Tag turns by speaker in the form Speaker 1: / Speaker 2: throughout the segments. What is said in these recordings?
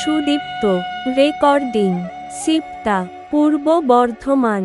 Speaker 1: Sudipta recording সিপ্তা পূর্ব Bardhaman.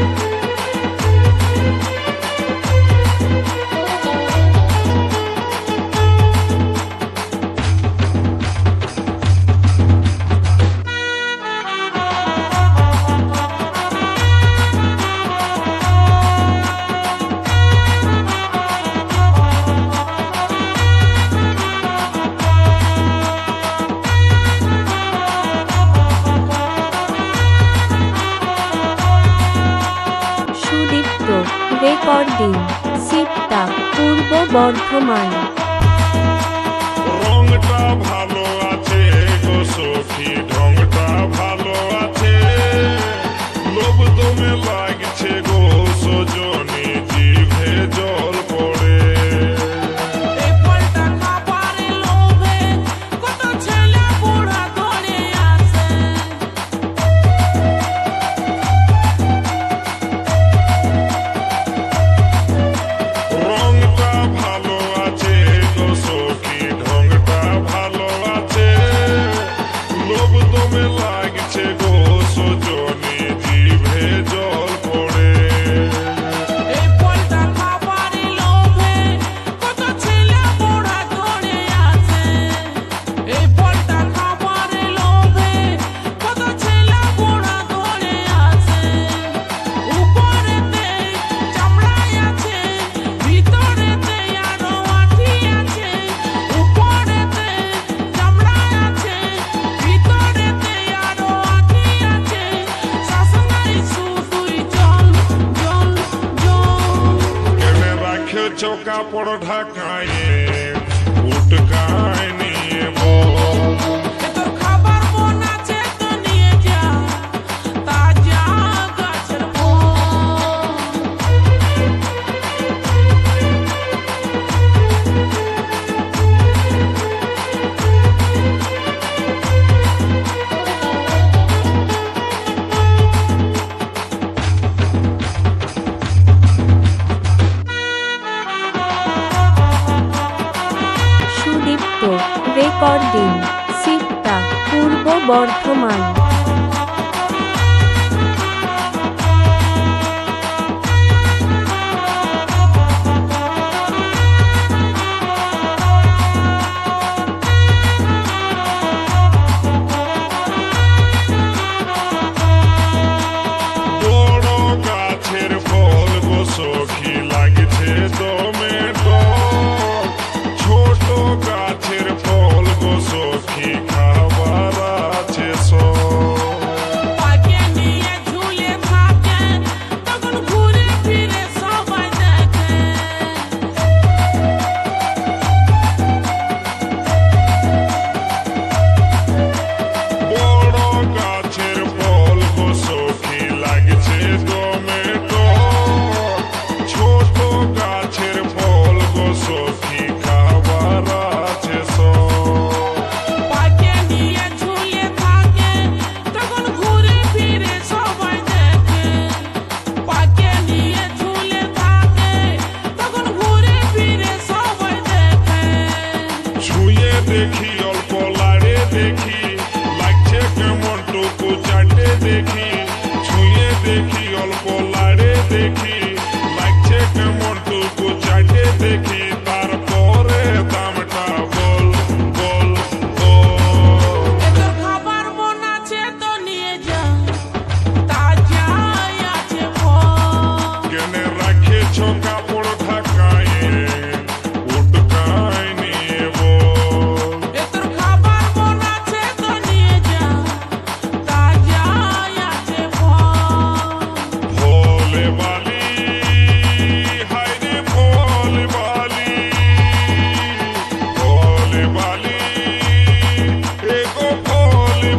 Speaker 1: Recording সিটটা পূর্ব বর্ধমান।
Speaker 2: রংটা ভালো আছে গো সখী ঢংটা ভালো চোকা কাপড় ঢাকায় উটকায় নিয়ে
Speaker 3: পরদিন সিটটা পূর্ব
Speaker 2: বর্ধমান।
Speaker 3: দেখি
Speaker 1: অল্প লাড়ে দেখি। লাগছে কেমন টুকু চাটে দেখি। ছুঁয়ে দেখি অল্প লাড়ে দেখি। লাগছে কেমন টুকু চাটে দেখি।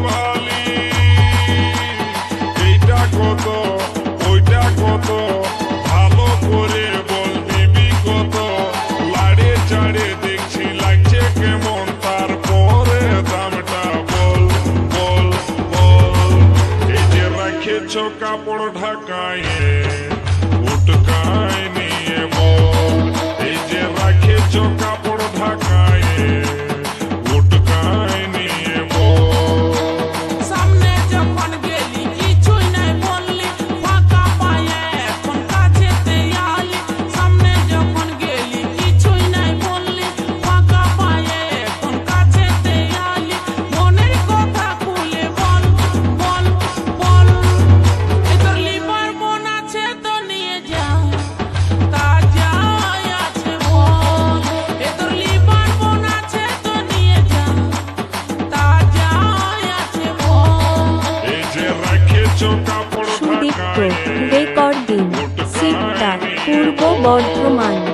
Speaker 1: বালি এইটা কত, ওইটা কত, ভালো করে বল দিবি কত লাড়ে চাড়ে দেখছি লাগছে কেমন, তারপরে দামটা বল বল বল। এই যে রাখেছ কাপড় ঢাকায়, উটকায় নিয়ে বল। এই যে রাখেছ কাপড় ঢাকায় পূর্ব বর্ধমান।